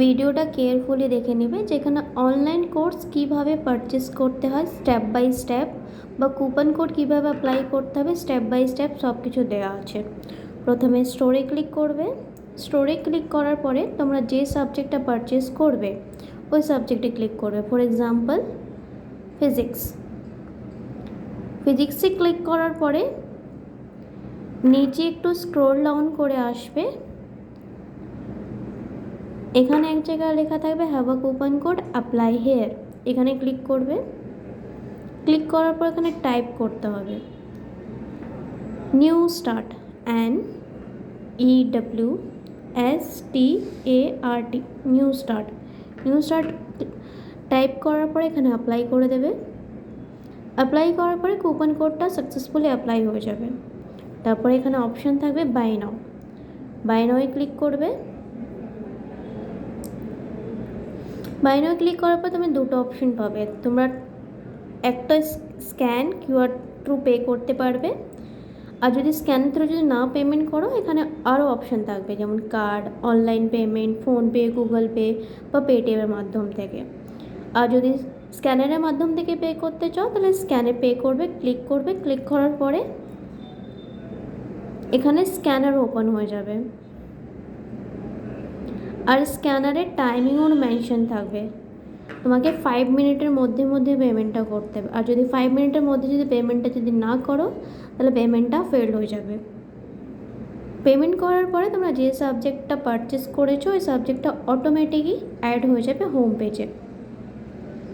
ভিডিওটা কেয়ারফুলি দেখে নেবে যেখানে অনলাইন কোর্স কীভাবে পারচেস করতে হয় স্টেপ বাই স্টেপ বা কুপন কোড কীভাবে অ্যাপ্লাই করতে হবে স্টেপ বাই স্টেপ সব কিছু দেওয়া আছে। প্রথমে স্টোরে ক্লিক করবে। স্টোরে ক্লিক করার পরে তোমরা যে সাবজেক্টটা পারচেস করবে, ওই সাবজেক্টে ক্লিক করবে। ফর এক্সাম্পল ফিজিক্স ফিজিক্সে ক্লিক করার পরে নিচে একটু স্ক্রোল ডাউন করে আসবে। এখানে এক জায়গায় লেখা থাকবে have a coupon code apply here এখানে ক্লিক করবে। ক্লিক করার পর এখানে টাইপ করতে হবে। New start N E W S T A R T new start new start type করার পরে এখানে অ্যাপ্লাই করে দেবে। অ্যাপ্লাই করার পরে কুপন কোডটা সাকসেসফুলি অ্যাপ্লাই হয়ে যাবে। তারপরে এখানে অপশান থাকবে বাই নাও বাই নাওয়ে ক্লিক করবে। বাই নাও ক্লিক করার পর তুমি দুটো অপশন পাবে। তোমরা একটা স্ক্যান কিউআর থ্রু পে করতে পারবে। আর যদি স্ক্যান থ্রু যদি না পেমেন্ট করো, এখানে আরও অপশান থাকবে, যেমন card online payment PhonePe Google pay বা পেটিএমের মাধ্যম থেকে। আর যদি স্ক্যানারের মাধ্যম থেকে পে করতে চাও, তাহলে স্ক্যানে পে করবে ক্লিক করবে ক্লিক করার পরে এখানে স্ক্যানার ওপেন হয়ে যাবে। আর স্ক্যানারের টাইমিংও মেনশন থাকবে। তোমাকে ফাইভ মিনিটের মধ্যে মধ্যে পেমেন্টটা করতে হবে। আর যদি ফাইভ মিনিটের মধ্যে যদি পেমেন্টটা যদি না করো, তাহলে পেমেন্টটা ফেল হয়ে যাবে। পেমেন্ট করার পরে তোমরা যে সাবজেক্টটা পারচেস করেছ, ওই সাবজেক্টটা অটোমেটিকই অ্যাড হয়ে যাবে হোম পেজে